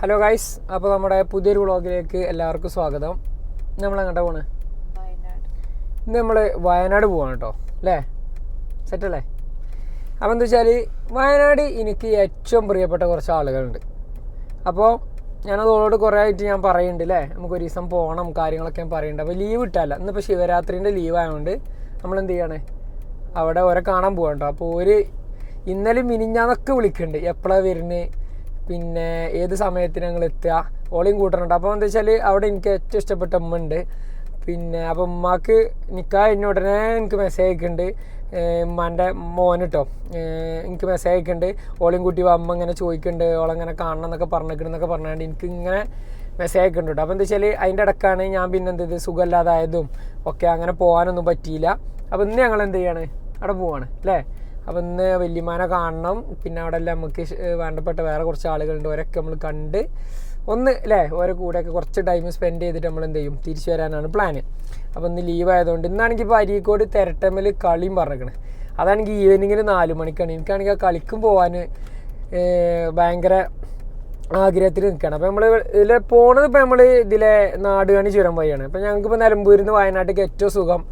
Hello guys അപ്പോൾ നമ്മുടെ പുതിയൊരു വ്ളോഗിലേക്ക് എല്ലാവർക്കും സ്വാഗതം. നമ്മൾ എങ്ങോട്ടാ പോണ് ഇന്ന് നമ്മൾ വയനാട് പോവാണ് കേട്ടോ അല്ലേ? സെറ്റല്ലേ? അപ്പോൾ എന്താ വെച്ചാൽ വയനാട് എനിക്ക് ഏറ്റവും പ്രിയപ്പെട്ട കുറച്ച് ആളുകളുണ്ട്. അപ്പോൾ ഞാനത് ഓളോട് കുറേ ആയിട്ട് ഞാൻ പറയുന്നുണ്ട് അല്ലേ നമുക്ക് ഒരു ദിവസം പോകണം കാര്യങ്ങളൊക്കെ ഞാൻ പറയുന്നുണ്ട് അപ്പോൾ ലീവ് ഇട്ടല്ല. ഇന്നിപ്പോൾ ശിവരാത്രിന്റെ ലീവ് ആയതുകൊണ്ട് നമ്മൾ എന്ത് ചെയ്യണേ? അവിടെ ഓരെ കാണാൻ പോകാം കേട്ടോ അപ്പോൾ ഒരു ഇന്നലെ മിനിഞ്ഞാന്നൊക്കെ വിളിക്കുന്നുണ്ട് എപ്പോഴാണ് വരുന്നത് പിന്നെ ഏത് സമയത്തിന് ഞങ്ങൾ എത്തുക? ഓളിയും കൂട്ടണുണ്ട്. അപ്പോൾ എന്താ വെച്ചാൽ അവിടെ എനിക്ക് ഏറ്റവും ഇഷ്ടപ്പെട്ട ഉമ്മ ഉണ്ട്. പിന്നെ അപ്പം ഉമ്മാക്ക് നിൽക്കാൻ ഉടനെ എനിക്ക് മെസ്സേജ് അയക്കുന്നുണ്ട്. ഉമ്മാന്റെ മോൻ കേട്ടോ എനിക്ക് മെസ്സേജ് അയക്കുന്നുണ്ട്. ഓളിയും കൂട്ടി അമ്മ ഇങ്ങനെ ചോദിക്കുന്നുണ്ട്. ഓളങ്ങനെ കാണണം എന്നൊക്കെ പറഞ്ഞേക്കണെന്നൊക്കെ പറഞ്ഞുകൊണ്ട് എനിക്ക് ഇങ്ങനെ മെസ്സേജ് അയക്കുന്നുണ്ട് കേട്ടോ അപ്പോൾ എന്താ വെച്ചാൽ അതിന്റെ ഇടക്കാണ് ഞാൻ പിന്നെ എന്ത് സുഖമില്ലാതായതും ഒക്കെ അങ്ങനെ പോകാനൊന്നും പറ്റിയില്ല. അപ്പോൾ ഇന്ന് ഞങ്ങൾ എന്ത് ചെയ്യാണ്? അവിടെ പോവാണ്. അല്ലേ? അപ്പോൾ ഇന്ന് വല്യമാനെ കാണണം. പിന്നെ അവിടെ എല്ലാം നമുക്ക് വേണ്ടപ്പെട്ട വേറെ കുറച്ച് ആളുകളുണ്ട്. അവരൊക്കെ നമ്മൾ കണ്ട് ഒന്ന് അല്ലേ ഓരോ കൂടെയൊക്കെ കുറച്ച് ടൈം സ്പെൻഡ് ചെയ്തിട്ട് നമ്മൾ എന്ത് ചെയ്യും? തിരിച്ചു വരാനാണ് പ്ലാന് അപ്പോൾ ഇന്ന് ലീവ് ആയതുകൊണ്ട് ഇന്നാണെങ്കിൽ ഇപ്പോൾ അരീക്കോട് തിരട്ടമ്മൽ കളിയും പറഞ്ഞേക്കണേ. അതാണെങ്കിൽ ഈവനിങ്ങിൽ നാല് മണിക്കാണ്. എനിക്കാണെങ്കിൽ ആ കളിക്കും പോകാൻ ഭയങ്കര ആഗ്രഹത്തിൽ നിൽക്കുകയാണ് അപ്പോൾ നമ്മൾ ഇതിൽ പോണത് ഇപ്പോൾ നമ്മൾ ഇതിലെ നാടുകാണി ചുരം വഴിയാണ്. അപ്പോൾ ഞങ്ങൾക്ക് ഇപ്പോൾ നിലമ്പൂരിൽ നിന്ന് വയനാട്ടിലേക്ക് ഏറ്റവും സുഖം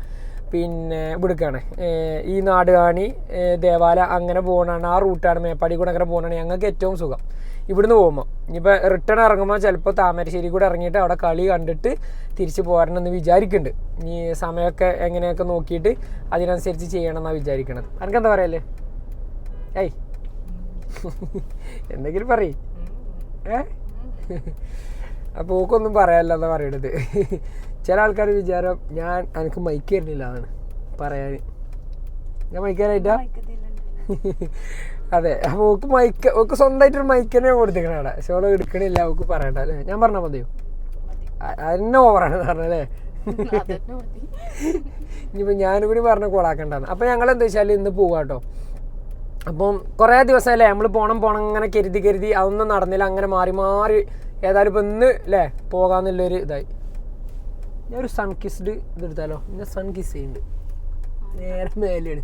പിന്നെ ഇവിടുക്കാണ്. ഈ നാടുകാണി ദേവാല അങ്ങനെ പോകണാണ് ആ റൂട്ടാണ് മേപ്പാടി കൂടെ അങ്ങനെ പോകണാണ് ഞങ്ങൾക്ക് ഏറ്റവും സുഖം. ഇവിടുന്ന് പോകുമ്പോൾ ഇനിയിപ്പോൾ റിട്ടേൺ ഇറങ്ങുമ്പോൾ ചിലപ്പോൾ താമരശ്ശേരി കൂടെ ഇറങ്ങിയിട്ട് അവിടെ കളി കണ്ടിട്ട് തിരിച്ച് പോരണമെന്ന് വിചാരിക്കുന്നുണ്ട് ഇനി സമയമൊക്കെ എങ്ങനെയൊക്കെ നോക്കിയിട്ട് അതിനനുസരിച്ച് ചെയ്യണമെന്നാണ് വിചാരിക്കണത്. എനിക്കെന്താ പറയല്ലേ? ഏയ്. എന്തെങ്കിലും പറയ്. ഏ? അപ്പോൾ ഓക്കൊന്നും പറയാനില്ല എന്നാണ് പറയണത്. ചില ആൾക്കാർ വിചാരം ഞാൻ എനിക്ക് മൈക്ക് തരുന്നില്ല എന്നാണ് പറയാൻ ഞാൻ മൈക്ക് തരായിട്ടാ അതെ അപ്പോൾ ഓക്ക് മൈക്ക് ഓക്ക് സ്വന്തമായിട്ടൊരു മൈക്ക് തന്നെ കൊടുത്തിരിക്കണ അവിടെ. പക്ഷെ എടുക്കണില്ല ഓക്ക് പറയണ്ട അല്ലേ? ഞാൻ പറഞ്ഞാൽ മതിയോ അതിനെ ഓവറാണ് പറഞ്ഞല്ലേ ഇനിയിപ്പോൾ ഞാനും കൂടി പറഞ്ഞ കോളാക്കണ്ടാന്ന് അപ്പോൾ ഞങ്ങൾ എന്താ വെച്ചാൽ ഇന്ന് പോവാട്ടോ കേട്ടോ അപ്പം കുറേ ദിവസമല്ലേ നമ്മൾ പോണം പോണം ഇങ്ങനെ കരുതി കരുതി അതൊന്നും നടന്നില്ല അങ്ങനെ മാറി മാറി ഏതായാലും ഇപ്പം ഇന്ന് അല്ലേ പോകാന്നുള്ളൊരു ഇതായി. ഞാൻ ഒരു സൺ കിസ്ഡ് ഇതെടുത്താലോ സൺ കിസ് ചെയ്യുന്നുണ്ട്. നേരെ മേലെയാണ്.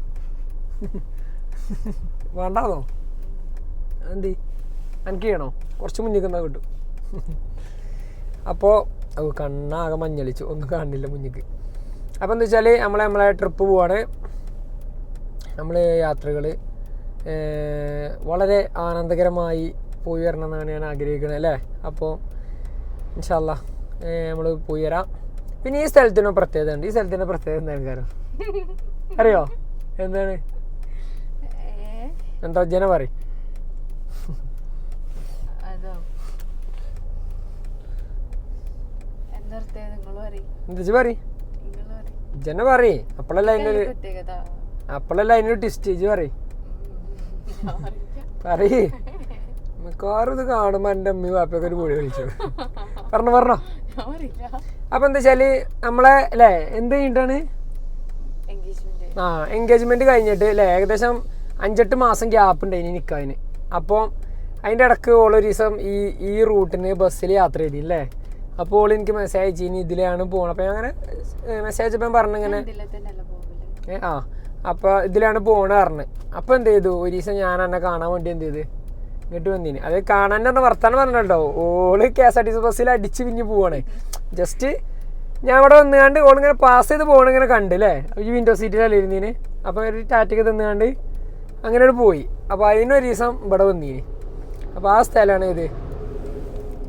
വേണ്ടാന്നോ? എന്ത് എനിക്ക് ചെയ്യണോ? കുറച്ച് മുന്നിൽ നിന്നാൽ കിട്ടും. അപ്പോൾ കണ്ണാകെ മഞ്ഞളിച്ചു. ഒന്നും കാണില്ല മുന്നിക്ക്. അപ്പോൾ എന്താ വെച്ചാൽ നമ്മൾ നമ്മളെ ട്രിപ്പ് പോവാണ്. നമ്മൾ യാത്രകൾ വളരെ ആനന്ദകരമായി പോയി വരണം എന്നാണ് ഞാൻ ആഗ്രഹിക്കുന്നത് അല്ലേ? അപ്പോൾ ഇൻഷല്ല നമ്മൾ പോയി വരാം. പിന്നെ ഈ സ്ഥലത്തിന് പ്രത്യേകത ഉണ്ട്. ഈ സ്ഥലത്തിന്റെ പ്രത്യേകത എന്താണ് കാരണം അറിയോ? എന്താണ്? എന്താ ജന പറ ജന പറയും. അപ്പോഴല്ല അതിന്റെ അപ്പോഴല്ല അതിനൊരു ടിസ്റ്റ് ഇജ് പറയും. പറയേ. മിക്കവാറും ഇത് കാണുമ്പോൾ എന്റെ അമ്മയും വാപ്പയൊക്കെ ഒരു പൊടി വിളിച്ചു പറഞ്ഞു പറഞ്ഞോ. അപ്പൊ എന്താ വെച്ചാൽ നമ്മളെ അല്ലേ എന്ത് കഴിഞ്ഞിട്ടാണ്? ആ എൻഗേജ്മെന്റ് കഴിഞ്ഞിട്ട് അല്ലേ ഏകദേശം അഞ്ചെട്ട് മാസം ഗ്യാപ്പ് ഉണ്ട് ഇനി നിൽക്കാതിന് അപ്പോൾ അതിന്റെ ഇടയ്ക്ക് ഓളൊരു ദിവസം ഈ ഈ റൂട്ടിന് ബസ്സിൽ യാത്ര ചെയ്തി അല്ലേ? അപ്പോൾ ഓൾ എനിക്ക് മെസ്സേജ് അയച്ചു ഇനി ഇതിലാണ് പോകണം അപ്പോൾ ഞാൻ അങ്ങനെ മെസ്സേജ് അപ്പം പറഞ്ഞു ഇങ്ങനെ ഇതിലെ തന്നെയല്ല പോകൽ ഏ, ആ അപ്പോൾ ഇതിലാണ് പോകണ പറഞ്ഞു. അപ്പോൾ എന്ത് ചെയ്തു? ഒരു ദിവസം ഞാൻ എന്നെ കാണാൻ വേണ്ടി എന്ത് ചെയ്ത്? ഇങ്ങോട്ട് വന്നീന്. അത് കാണാൻ തന്നെ വർത്താനം പറഞ്ഞിട്ടോ all K S R T C ബസ്സിൽ അടിച്ച് പിഞ്ഞ് പോവാണ്. ജസ്റ്റ് ഞാൻ അവിടെ വന്നുകാണ്ട് ഓളിങ്ങനെ പാസ് ചെയ്ത് പോകണിങ്ങനെ കണ്ട് അല്ലേ ഈ വിൻഡോ സീറ്റിലല്ലേ ഇരുന്നീന് അപ്പോൾ ഒരു ടാറ്റയ്ക്ക് തിന്നുകാണ്ട് അങ്ങനെ ഒരു പോയി അപ്പോൾ അതിനൊരു ദിവസം ഇവിടെ വന്നീന്. അപ്പോൾ ആ സ്ഥലമാണ് ഇത്.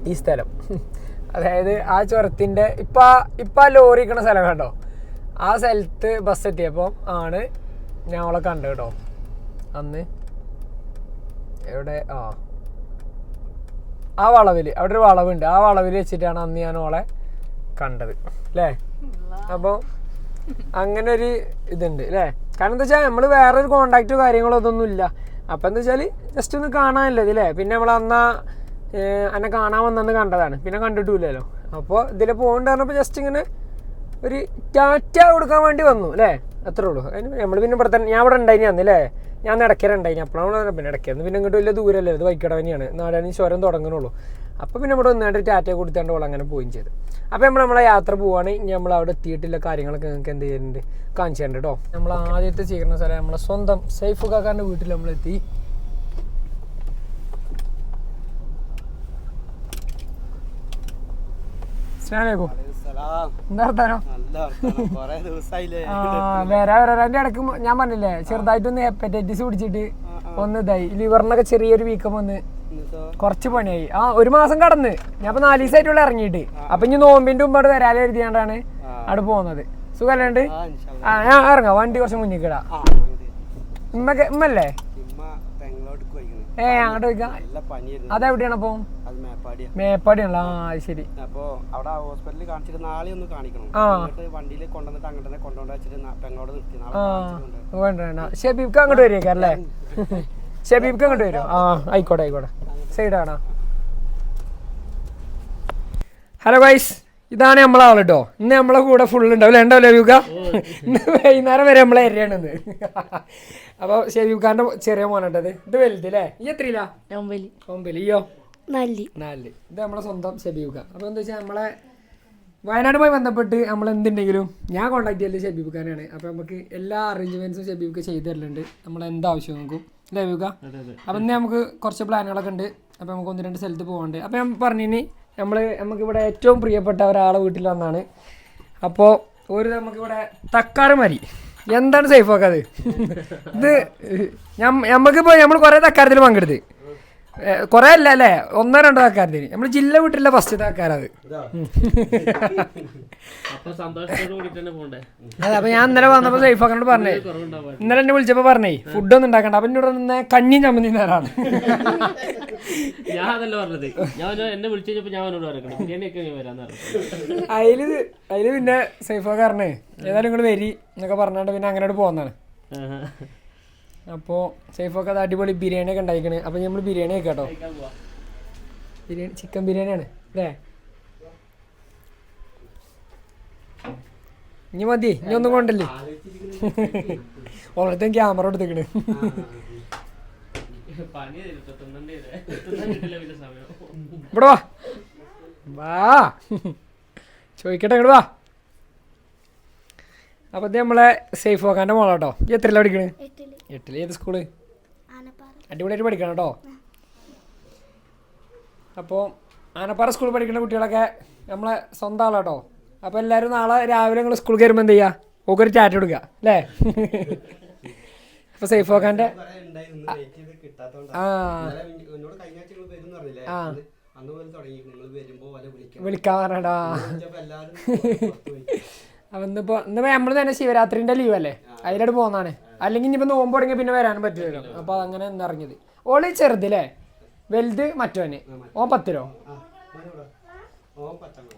ഈ സ്ഥലം. അതായത് ആ ചുരത്തിന്റെ ഇപ്പം ഇപ്പം ലോറി നിൽക്കുന്ന സ്ഥലം കേട്ടോ ആ സ്ഥലത്ത് ബസ് എത്തിയപ്പോൾ ആണ് ഞാൻ അവളെ കണ്ടു കേട്ടോ. അന്ന് എവിടെ? ആ. ആ വളവിൽ അവിടെ ഒരു വളവുണ്ട്. ആ വളവിൽ വെച്ചിട്ടാണ് അന്ന് ഞാൻ ഓളെ കണ്ടത്. അല്ലേ അപ്പോൾ അങ്ങനെ ഒരു ഇതുണ്ട് അല്ലേ കാരണം എന്താ വെച്ചാൽ നമ്മൾ വേറൊരു കോണ്ടാക്റ്റോ കാര്യങ്ങളോ അതൊന്നും ഇല്ല. അപ്പം എന്താ വെച്ചാൽ ജസ്റ്റ് ഒന്ന് കാണാനല്ലേ ഇതില്ലേ പിന്നെ നമ്മൾ അന്നാ എന്നെ കാണാൻ വന്നെന്ന് കണ്ടതാണ്. പിന്നെ കണ്ടിട്ടില്ലല്ലോ. അപ്പോൾ ഇതിൽ പോകണ്ട പറഞ്ഞപ്പോൾ ജസ്റ്റ് ഇങ്ങനെ ഒരു ടാറ്റ കൊടുക്കാൻ വേണ്ടി വന്നു അല്ലേ അത്രേ ഉള്ളൂ. അതിന് നമ്മൾ പിന്നെ ഇവിടെ തന്നെ ഞാൻ ഇവിടെ ഉണ്ടായിനി അന്നല്ലേ ഞാൻ ഇടയ്ക്കര ഉണ്ടായിനി. അപ്പോഴാണ് പിന്നെ ഇടയ്ക്കന്ന് പിന്നെ ഇങ്ങോട്ട് വലിയ ദൂരമല്ലേ ഇത് വൈക്കടവനെയാണ് നാടാണ് നാടാനി ചുരം തുടങ്ങണുള്ളൂ. അപ്പോൾ പിന്നെ നമ്മുടെ ഒന്നാണ്ട് ടാറ്റ കൊടുത്താണ്ട് അവൾ അങ്ങനെ പോവുകയും ചെയ്തു. അപ്പോൾ നമ്മൾ നമ്മളെ യാത്ര പോവാണ്. ഇനി നമ്മൾ അവിടെ എത്തിയിട്ടില്ല. കാര്യങ്ങളൊക്കെ നിങ്ങൾക്ക് എന്ത് ചെയ്യുന്നുണ്ട്? കാണിച്ചു തരണ്ട് കേട്ടോ നമ്മൾ ആദ്യത്തെ ചെയ്യുന്ന സ്ഥലം നമ്മളെ സ്വന്തം സൈഫ് കാക്കാന്റെ വീട്ടിൽ നമ്മളെത്തി സ്നാലേക്കോ സലാം. എന്താ വർത്താനോ? നല്ല വർത്താനം. ആ വരാ വരാ അതിന്റെ ഇടയ്ക്ക് ഞാൻ പറഞ്ഞില്ലേ ചെറുതായിട്ടൊന്ന് ഹെപ്പറ്റൈറ്റിസ് പിടിച്ചിട്ട് ഒന്ന് ഇതായി. ലിവറിനൊക്കെ ചെറിയൊരു വീക്കം വന്ന് കൊറച്ച് പണിയായി. ആ ഒരു മാസം കടന്ന്. ഞാൻ ഇപ്പൊ നാല് ദിവസമായിട്ടുള്ള ഇറങ്ങിയിട്ട്. അപ്പൊ ഇനി നോമ്പിന്റെ മുമ്പ് അവിടെ വരാതെ എഴുതിയാണ്ടാണ് അവിടെ പോകുന്നത്. സുഖമല്ലാണ്ട് ആ ഞാൻ ഇറങ്ങാം. വണ്ടി കുറച്ച് മുന്നിൽ കിടാ ഉമ്മല്ലേ? ഏ അങ്ങോട്ട് പനിയായിരുന്നു. അതെവിടെയാണ് അപ്പൊ? മേപ്പാടിയാണല്ലോ. ആ ശരി. അപ്പൊ അവിടെ ഹോസ്പിറ്റലിൽ കാണിച്ചിട്ട് നാളെ ഒന്ന് കാണിക്കണം. എന്നിട്ട് വണ്ടിയിൽ കൊണ്ടുവന്നിട്ട് അങ്ങോട്ട് തന്നെ കൊണ്ടുകൊണ്ട് വെച്ചിട്ട് പെങ്ങളോട് നിർത്തി. വേണ്ട വേണ്ട. ഷെബീബ്ക്ക് അങ്ങോട്ട് വരിക അല്ലേ? ഷെബീബ്ക്ക് അങ്ങോട്ട് വരും. ആ ആയിക്കോട്ടെ ആയിക്കോട്ടെ. സൈഡാണോ? Hello guys. ഇതാണ് നമ്മളെ ആൾ കേട്ടോ ഇന്ന് നമ്മളെ കൂടെ ഫുൾ ഉണ്ടാവില്ല ഉണ്ടാവില്ല രൂക ഇന്ന് വൈകുന്നേരം വരെ നമ്മളെ എരിയാണെന്ന് അപ്പോൾ ഷബീബ്ഖാന്റെ ചെറിയ മോനുണ്ടത് ഇത്. വലുത് അല്ലേ ഈ എത്രയില്ല നോമ്പലി ഒമ്പൽ ഈയോ നല്ലി. നാല് ഇത് നമ്മളെ സ്വന്തം ഷബീബ്ക്ക അപ്പോൾ എന്താ വെച്ചാൽ നമ്മളെ വയനാടുമായി ബന്ധപ്പെട്ട് നമ്മൾ എന്തുണ്ടെങ്കിലും ഞാൻ കോൺടാക്ട് ചെയ്യൽ ഷബീബ് ഖാനാണ് അപ്പോൾ നമുക്ക് എല്ലാ അറേഞ്ച്മെന്റ്സും ഷബീബ്ക്ക് ചെയ്തു തരലുണ്ട്. നമ്മൾ എന്താവശ്യം നോക്കും. അല്ലേ ഷബീബ്ക്ക അപ്പം ഇന്ന് നമുക്ക് കുറച്ച് പ്ലാനുകളൊക്കെ ഉണ്ട്. അപ്പോൾ നമുക്ക് ഒന്ന് രണ്ട് സ്ഥലത്ത് പോകണ്ടേ അപ്പോൾ ഞാൻ പറഞ്ഞിനി നമ്മൾ നമുക്കിവിടെ ഏറ്റവും പ്രിയപ്പെട്ട ഒരാളെ വീട്ടിൽ വന്നാണ്. അപ്പോൾ ഒരു നമുക്കിവിടെ മരി എന്താണ് സേഫ് ആക്കാത് ഇത് നമുക്കിപ്പോൾ നമ്മൾ കുറേ തക്കാരത്തിൽ പങ്കെടുത്ത്. കുറേ അല്ല അല്ലേ? ഒന്നോ രണ്ടോ തക്കാരത്തിന് നമ്മൾ ജില്ല വിട്ടില്ല ഫസ്റ്റ് പോണ്ടേ? അതെ അപ്പൊ ഞാൻ ഇന്നലെ വന്നപ്പോ സൈഫ് അങ്ങോട്ട് പറഞ്ഞേ. ഇന്നലെ എന്നെ വിളിച്ചപ്പോ പറഞ്ഞേ ഫുഡ് ഒന്നും ഉണ്ടാക്കണ്ട. അപ്പൊ എന്നോട് നിന്ന് കഞ്ഞിയും ചമ്മന്തി നേരാണ് ഞാൻ അതല്ല പറഞ്ഞത്. ഞാൻ എന്നെ ഞാൻ അവനോട് അതിൽ അതിൽ പിന്നെ സൈഫ് ആക്കാറണേ ഏതായാലും ഇങ്ങോട്ട് വരി എന്നൊക്കെ പറഞ്ഞാണ്ട് പിന്നെ അങ്ങോട്ട് പോകുന്നതാണ്. അപ്പോൾ സേഫ് ഒക്കെ അത് അടിപൊളി ബിരിയാണി ഒക്കെ ഉണ്ടായിക്കണ്. അപ്പൊ നമ്മൾ ബിരിയാണി ഒക്കെ കേട്ടോ ബിരിയാണി ചിക്കൻ ബിരിയാണിയാണ് അല്ലേ? ഇനി മതി ഇനി ഒന്നും കൊണ്ടല്ലേ? ഓരോരുത്തരും ക്യാമറ എടുത്തേക്കണ് ഇവിടെ വാ. വാ. ചോദിക്കട്ടെ ഇങ്ങോട്ട് വാ. അപ്പോൾ ഇത് നമ്മളെ സേഫ് നോക്കാന്റെ മോളാട്ടോ. എത്ര എത്രയിലാണ് പഠിക്കണേ? എട്ടിൽ. എട്ടിൽ ഏത് സ്കൂൾ അടിപൊളിയായിട്ട് പഠിക്കണം കേട്ടോ അപ്പോൾ ആനപ്പാറ സ്കൂളിൽ പഠിക്കുന്ന കുട്ടികളൊക്കെ നമ്മളെ സ്വന്തം ആളാട്ടോ അപ്പോൾ എല്ലാവരും നാളെ രാവിലെ നിങ്ങൾ സ്കൂളിൽ കയറുമ്പോൾ എന്ത് ചെയ്യുക ഓക്കൊരു ചാറ്റ് കൊടുക്കുക അല്ലേ അപ്പോൾ സേഫ് ആക്കാന്റെ ആ. ആ. വിളിക്കാൻ പറഞ്ഞടാ അപ്പം ഇന്നിപ്പോൾ ഇന്നിപ്പോൾ നമ്മൾ തന്നെ ശിവരാത്രിന്റെ ലീവ് അല്ലേ? അതിലോട്ട് പോകുന്നതാണ് അല്ലെങ്കിൽ ഇനിയിപ്പോൾ നോമ്പ് തുടങ്ങി പിന്നെ വരാനും പറ്റില്ലല്ലോ അപ്പോൾ അതങ്ങനെ എന്താ അറിഞ്ഞത് ഓൾ ചെറുതല്ലേ വലുത് മറ്റോന് ഓൻ പത്തിലോ?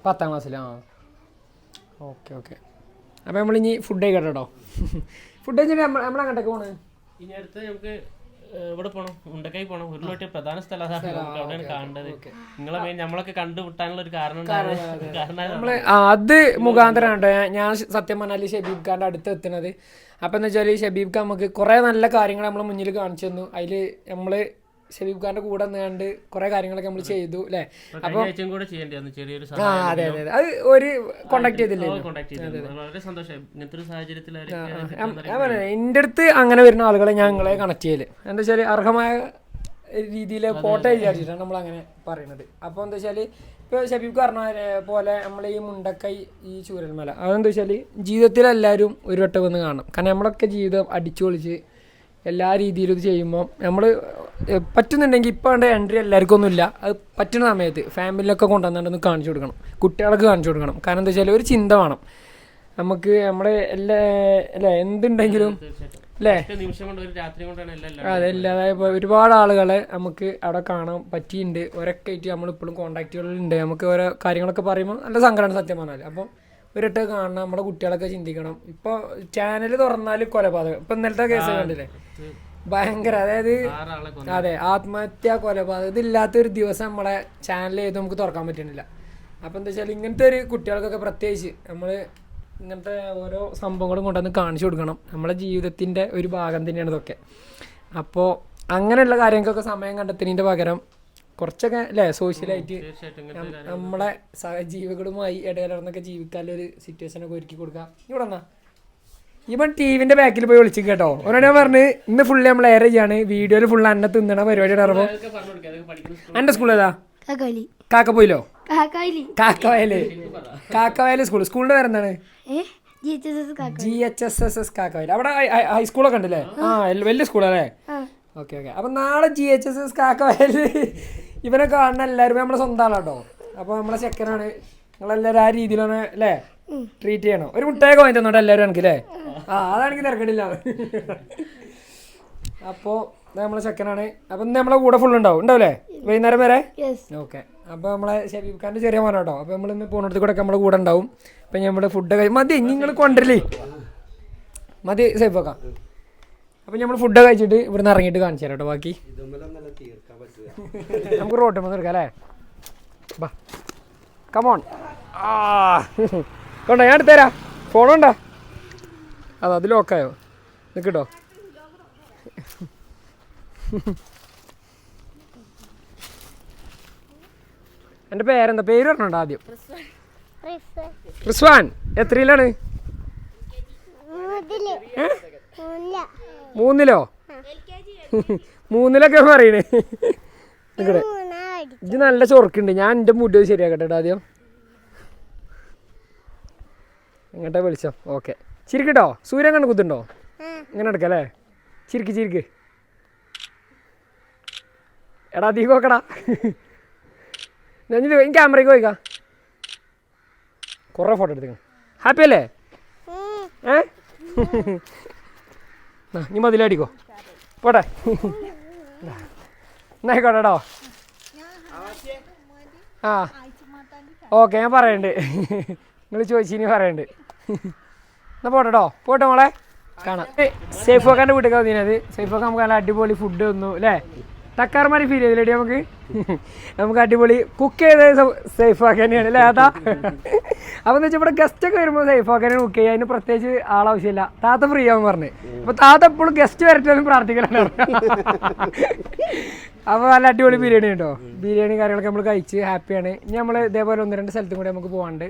പത്താം ക്ലാസ്സിലോ. ആ. Okay okay. അപ്പോൾ നമ്മളിനി ഫുഡ് കഴിക്കട്ടോ കേട്ടോ ഫുഡ് കഴിച്ചിട്ട് നമ്മൾ നമ്മൾ അങ്ങോട്ടേക്ക് പോണ്? ഇനി അടുത്ത് നമുക്ക് ഏഹ്, ഇവിടെ പോണം? ഉണ്ടക്കായി പോണം. ഒരു ലോട്ടിയ പ്രധാന സ്ഥലം അതാണ്. നമുക്ക് അവിടെയാണ് കാണേണ്ടത്. നിങ്ങളെ മെയിൻ നമ്മളൊക്കെ കണ്ടുമുട്ടാനുള്ള ഒരു കാരണം. കാരണം അത്. മുഖാന്തരമാണ് കേട്ടോ. ഞാൻ- സത്യം പറഞ്ഞാൽ ഷബീബ് ഖാന്റെ അടുത്ത് എത്തുന്നത്. അപ്പൊ എന്താ വെച്ചാൽ ഷബീബ് ഖാൻ നമുക്ക് കുറേ നല്ല കാര്യങ്ങൾ നമ്മൾ മുന്നിൽ കാണിച്ചു തന്നു. അതിൽ നമ്മൾ ഷബീബ് ഖാന്റെ കൂടെ നിന്നുകൊണ്ട് കുറെ കാര്യങ്ങളൊക്കെ നമ്മൾ ചെയ്തു അല്ലേ അപ്പൊ ആ അതെ അതെ അതെ. ഒരു കോണ്ടാക്ട് ചെയ്തില്ലേ? ഞാൻ പറഞ്ഞത് എന്റെ അടുത്ത് അങ്ങനെ വരുന്ന ആളുകളെ ഞങ്ങളെ കണക്ട് ചെയ്യൽ. എന്താ വെച്ചാൽ അർഹമായ രീതിയിൽ ഫോട്ടോ വിചാരിച്ചിട്ടാണ് നമ്മൾ അങ്ങനെ പറയുന്നത് അപ്പോൾ എന്താ വെച്ചാൽ ഇപ്പോൾ ഷബീബ് പറഞ്ഞ പോലെ നമ്മളെ ഈ മുണ്ടക്കൈ ഈ ചൂരൽമല അതെന്താ വെച്ചാൽ ജീവിതത്തിൽ എല്ലാവരും ഒരു വട്ടം വന്ന് കാണണം. കാരണം നമ്മളൊക്കെ ജീവിതം അടിച്ചു പൊളിച്ച് എല്ലാ രീതിയിലും ഇത് ചെയ്യുമ്പോൾ നമ്മൾ പറ്റുന്നുണ്ടെങ്കിൽ ഇപ്പോൾ എന്റെ എൻട്രി എല്ലാവർക്കും ഒന്നുമില്ല. അത് പറ്റുന്ന സമയത്ത് ഫാമിലിയൊക്കെ കൊണ്ടുവന്നിട്ടൊന്ന് കാണിച്ചു കൊടുക്കണം. കുട്ടികൾക്ക് കാണിച്ചു കൊടുക്കണം. കാരണം എന്താ വെച്ചാൽ ഒരു ചിന്ത വേണം. നമുക്ക് നമ്മുടെ എല്ലാ അല്ലേ എന്തുണ്ടെങ്കിലും അല്ലേ? അതെ ഇപ്പോൾ ഒരുപാട് ആളുകളെ നമുക്ക് അവിടെ കാണാൻ പറ്റിയിട്ടുണ്ട്. ഒരൊക്കെ ആയിട്ട് നമ്മളിപ്പോഴും കോണ്ടാക്റ്റുകളുണ്ട് നമുക്ക് ഓരോ കാര്യങ്ങളൊക്കെ പറയുമ്പോൾ നല്ല സങ്കടമാണ് സത്യം പറഞ്ഞാൽ അപ്പം ഒരിട്ട് കാണണം നമ്മുടെ കുട്ടികളൊക്കെ ചിന്തിക്കണം. ഇപ്പോൾ ചാനൽ തുറന്നാൽ കൊലപാതകം. ഇപ്പം ഇന്നലത്തെ കേസ് കണ്ടില്ലേ? ഭയങ്കര അതായത് അതെ ആത്മഹത്യ കൊലപാതകം. ഇതില്ലാത്തൊരു ദിവസം നമ്മളെ ചാനൽ ചെയ്ത് നമുക്ക് തുറക്കാൻ പറ്റുന്നില്ല. അപ്പോൾ എന്താ വെച്ചാൽ ഇങ്ങനത്തെ ഒരു കുട്ടികൾക്കൊക്കെ പ്രത്യേകിച്ച് നമ്മൾ ഇങ്ങനത്തെ ഓരോ സംഭവങ്ങളും കൊണ്ടുവന്ന് കാണിച്ചു കൊടുക്കണം. നമ്മുടെ ജീവിതത്തിന്റെ ഒരു ഭാഗം തന്നെയാണ് ഇതൊക്കെ. അപ്പോൾ അങ്ങനെയുള്ള കാര്യങ്ങൾക്കൊക്കെ സമയം കണ്ടെത്തുന്നതിന്റെ പകരം കുറച്ചൊക്കെ അല്ലേ സോഷ്യലായിട്ട് നമ്മളെ സഹജീവികളുമായി ഇടകലർന്നൊക്കെ ജീവിക്കാനുള്ളൊരു സിറ്റുവേഷനൊക്കെ ഒരുക്കി കൊടുക്കാം. ഇവിടെ വന്നാ. ഇവൻ ടീവിന്റെ ബാക്കിൽ പോയി വിളിച്ചു കേട്ടോ. ഞാൻ പറഞ്ഞ് ഇന്ന് ഫുള്ള് നമ്മൾ എയർ ചെയ്യാണ്. വീഡിയോയിൽ ഫുള്ള് അന്നെ തിന്നണ പരിപാടി ഇറങ്ങുമ്പോൾ അതൊക്കെ പറഞ്ഞു കൊടുക്കുക അതൊക്കെ പഠിക്കുന്ന സ്കൂൾ ഏതാ? കാക്ക പോയില്ലോ കാക്കവയൽ കാക്കവയൽ സ്കൂൾ സ്കൂളിന്റെ പേരെന്താണ്? എന്താണ് G H S S S Kakkavayal അവിടെ ഹൈസ്കൂളൊക്കെ ഉണ്ടല്ലേ? ആ. വലിയ സ്കൂളല്ലേ ഓക്കെ ഓക്കെ. അപ്പൊ നാളെ G H S S Kakkavayal ഇവനെ കാണുന്ന എല്ലാവരും നമ്മളെ സ്വന്തം ആളാട്ടോ. അപ്പൊ നമ്മളെ ചെക്കനാണ് നിങ്ങളെല്ലാവരും ആ രീതിയിലാണ് അല്ലേ? ട്രീറ്റ് ചെയ്യണം. ഒരു മുട്ടയൊക്കെ വാങ്ങി തന്നോട്ടെ എല്ലാവരും എനിക്ക് അല്ലേ ആ അതാണെങ്കിൽ തിരക്കടില്ല. അപ്പോൾ നമ്മളെ ചെക്കനാണ്. അപ്പം ഇന്ന് നമ്മളെ കൂടെ ഫുൾ ഉണ്ടാവും. ഉണ്ടാവില്ലേ വൈകുന്നേരം വരെ? ഓക്കെ അപ്പോൾ നമ്മളെ ഷബീബ് ഖാന്റെ ചെറിയ കേട്ടോ അപ്പോൾ നമ്മൾ ഇന്ന് പോകുന്നിടത്ത് കൂടെ നമ്മളെ കൂടെ ഉണ്ടാവും. അപ്പം നമ്മുടെ ഫുഡ് കഴി മതി നിങ്ങൾ കൊണ്ടല്ലേ മതി സേഫ് വെക്കാം അപ്പം നമ്മൾ ഫുഡ് കഴിച്ചിട്ട് ഇവിടുന്ന് ഇറങ്ങിയിട്ട് കാണിച്ചു തരാം കേട്ടോ ബാക്കി. നമുക്ക് റോട്ടിൽ വന്ന് എടുക്കാം അല്ലേ ബാ. കമോൺ ആ. കൊണ്ടോ ഞാൻ എടുത്തുതരാം ഫോണുണ്ടോ അത് അത് ലോക്കായോ നിൽക്കട്ടോ എന്റെ പേരെന്താ? പേര് പറഞ്ഞോണ്ടോ ആദ്യം. റിസ്വാൻ. എത്രയിലാണ്? മൂന്നിലോ. മൂന്നിലൊക്കെ പറയണേ. നിൽക്കട്ടെ ഇത് നല്ല ചൊറുക്കുണ്ട്. ഞാൻ എന്റെ മുടി ശരിയാക്കട്ടെ ആദ്യം. എങ്ങോട്ടാ വെളിച്ചം. ഓക്കെ. ചിരിക്കട്ടോ. സൂര്യൻ കണ്ട് കുത്തുണ്ടോ ഇങ്ങനെ എടുക്കാം അല്ലേ? ചിരിക്ക് ചിരിക്ക്. എടാ തീ നോക്കടാ. ഞാൻ എനിക്ക് ക്യാമറയ്ക്ക് പോയിക്കാം. കുറേ ഫോട്ടോ എടുത്തേക്കാം ഹാപ്പി അല്ലേ? ഏ? നീ മതിലടിക്കോ. പോട്ടെ. എന്നായിക്കോട്ടോ കേട്ടോ ആ. ഓക്കെ ഞാൻ പറയണ്ട്. നിങ്ങൾ ചോദിച്ചിനി പറയണ്ട്. എന്നാ പോട്ടോ പോട്ടെ മോളെ. കാണാം. സേഫ് വെക്കാന്റെ വീട്ടിലേക്ക് വന്നിരുന്നത് സേഫ് വെക്കാൻ നമുക്ക് നല്ല അടിപൊളി ഫുഡ് തന്നു അല്ലേ? തക്കാർമാരി ഫീൽ ചെയ്തില്ലേ നമുക്ക്? നമുക്ക് അടിപൊളി കുക്ക് ചെയ്ത് സേഫ് ആക്കാൻ തന്നെയാണ് അല്ലേ അതാ അപ്പം എന്ന് വെച്ചാൽ ഇവിടെ ഗസ്റ്റ് ഒക്കെ വരുമ്പോൾ സേഫ് ആക്കാനാണ് കുക്ക് ചെയ്യുക അതിന് പ്രത്യേകിച്ച് ആളാവശ്യമില്ല. താത്ത ഫ്രീ ആവാൻ പറഞ്ഞു. അപ്പോൾ താത്ത എപ്പോഴും ഗസ്റ്റ് വരട്ടെ എന്ന് പ്രാർത്ഥിക്കലാണ്. അപ്പോൾ നല്ല അടിപൊളി ബിരിയാണി കേട്ടോ ബിരിയാണി കാര്യങ്ങളൊക്കെ നമ്മൾ കഴിച്ച് ഹാപ്പിയാണ് ഇനി നമ്മൾ ഇതേപോലെ ഒന്ന് രണ്ട് സ്ഥലത്തും കൂടി നമുക്ക് പോകാണ്ട്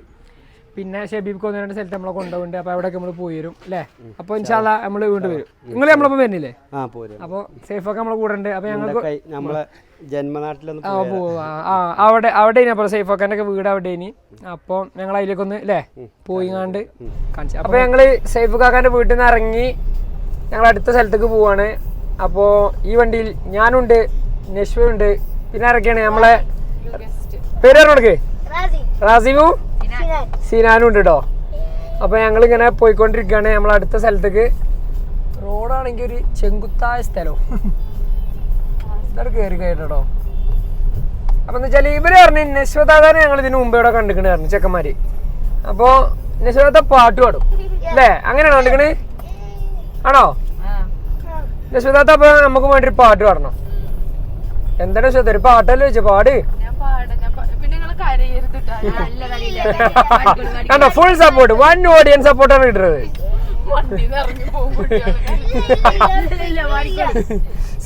പിന്നെ ഷെബീബ്ക്ക് ഒന്ന് രണ്ട് സ്ഥലത്ത് നമ്മളെ കൊണ്ടുപോകുന്നുണ്ട് അപ്പോൾ അവിടെയൊക്കെ നമ്മൾ പോയി വരും അല്ലേ? അപ്പോൾ ഇൻഷാല്ല നമ്മൾ വീണ്ടും വരും. നിങ്ങൾ നമ്മളൊപ്പം വരുന്നില്ലേ അപ്പോൾ സേഫൊക്കെ നമ്മളെ കൂടെ ഉണ്ട് അപ്പോൾ ഞങ്ങൾക്ക് കൈ നമ്മളെ ജന്മനാട്ടിലൊന്ന് ആ പോവാ. ആ അവിടെ അവിടെ ഇനി അപ്പോൾ ഒക്കെ വീട് അവിടെ ഇനി. അപ്പോൾ ഞങ്ങൾ അതിലേക്കൊന്ന് അല്ലേ? പോയിങ്ങാണ്ട് കാണിച്ചു. അപ്പോൾ ഞങ്ങൾ സേഫ് കാക്കാന്റെ വീട്ടിൽ നിന്ന് ഇറങ്ങി ഞങ്ങൾ അടുത്ത സ്ഥലത്തേക്ക് പോവാണ്. അപ്പോൾ ഈ വണ്ടിയിൽ ഞാനുണ്ട് നെഷ്വുണ്ട് പിന്നെ ആരൊക്കെയാണ് നമ്മളെ പേര് പറഞ്ഞു കൊടുക്കേ റാസിമും? സീനാനും ഉണ്ട് കേട്ടോ അപ്പോൾ ഞങ്ങൾ ഇങ്ങനെ പോയിക്കൊണ്ടിരിക്കുകയാണ്. നമ്മൾ അടുത്ത സ്ഥലത്തേക്ക്. റോഡാണെങ്കിൽ ഒരു ചെങ്കുത്തായ സ്ഥലവും ഇതാണ് കയറി കയറ്റട്ടോ അപ്പൊ എന്ന് വെച്ചാൽ ഇവർ പറഞ്ഞു നശ്വതാകാരെ ഞങ്ങൾ ഇതിന് മുമ്പ് ഇവിടെ കണ്ടിക്കണേ പറഞ്ഞു ചെക്കന്മാര്. അപ്പോ നശ്വത പാട്ട് പാടും. അല്ലേ? അങ്ങനെയാണോ കണ്ടിക്കണ്? ആണോ? നശ്വതാത്ത അപ്പൊ നമുക്ക് വേണ്ടി ഒരു പാട്ട് പാടണം. എന്താണ് നശ്വത ഒരു പാട്ടല്ലേ വെച്ച പാട്. ഞാൻ ഞാൻ കണ്ടോ ഫുൾ സപ്പോർട്ട് വൺ ഓഡിയൻസ് സപ്പോർട്ടാണ് കിട്ടുന്നത് പോകുമ്പോൾ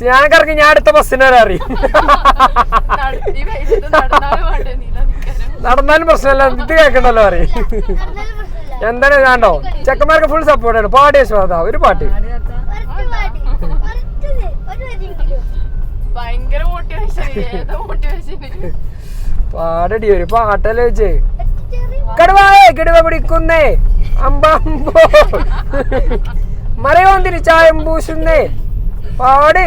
ഞാനൊക്കെ ഞാൻ അടുത്ത ബസ്സിന് വരെ അറിയും നടന്നാലും വേണ്ടേ പ്രശ്നമല്ല ഇത് കേൾക്കണ്ടല്ലോ അറിയും എന്താണ് കണ്ടോ ചെക്കന്മാർക്ക് ഫുൾ സപ്പോർട്ടാണ് പാട്ട് യശ്വാദ ഒരു പാട്ട് ഭയങ്കര മോട്ടിവേഷൻ ഏതാ മോട്ടിവേഷൻ പാടടി ഒരു പാട്ടല്ലേ വെച്ച്. കടുവായേ കിടുവ പിടിക്കുന്നേ. അമ്പമ്പോ മലയോന്തിരി ചായം പൂശുന്നേ. പാട്.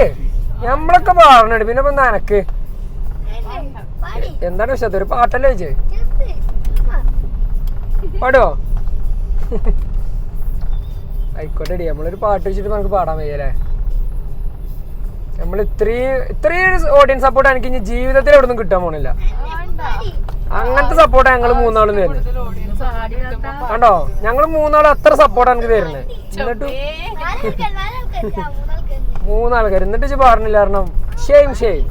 നമ്മളൊക്കെ പാടണുണ്ട് പിന്നെ ഇപ്പൊ നനക്ക്. എന്താണ് വിഷയത്ത്? ഒരു പാട്ടല്ലേ വെച്ച്. പാടുവോ ആയിക്കോട്ടെ ഡി നമ്മളൊരു പാട്ട് വെച്ചിട്ട് നമുക്ക് പാടാൻ വയ്യല്ലേ? നമ്മൾ ഇത്രയും ഇത്രയും ഓഡിയൻസ് സപ്പോർട്ട് എനിക്ക് ഇനി ജീവിതത്തിൽ എവിടെ നിന്നും കിട്ടാൻ പോണില്ല. അങ്ങനത്തെ സപ്പോർട്ട് ഞങ്ങൾ മൂന്നാളും തരുന്നത് കണ്ടോ? ഞങ്ങൾ മൂന്നാൾ അത്ര സപ്പോർട്ട് എനിക്ക് തരുന്നത് എന്നിട്ട് മൂന്നാൾക്കാർ എന്നിട്ട് ഇജ്ജ് പറഞ്ഞില്ല കാരണം ഷെയിം ഷെയിം